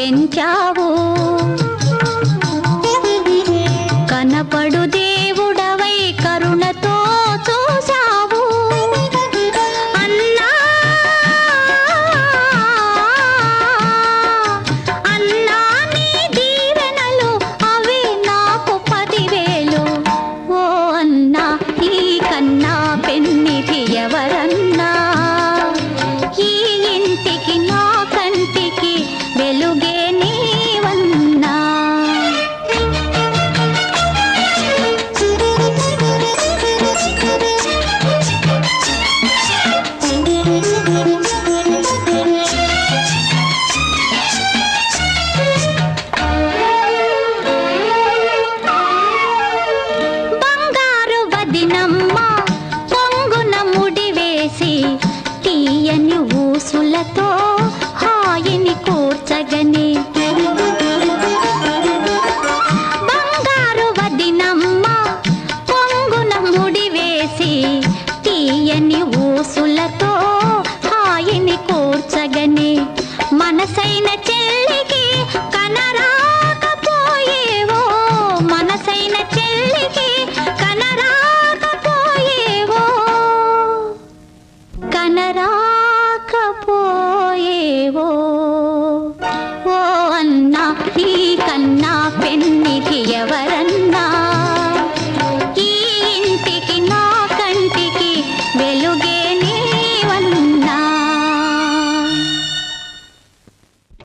పెంచావు కనపడు చల్లని ఊసులతో హాయిని కూర్చగని. మనసైన చెల్లికి కనరాకపోయేవో మనసైన చెల్లికి కనరాకపోయేవో. కనరాకపోయేవో. ఓ అన్నా ఈ కన్నా పెన్ని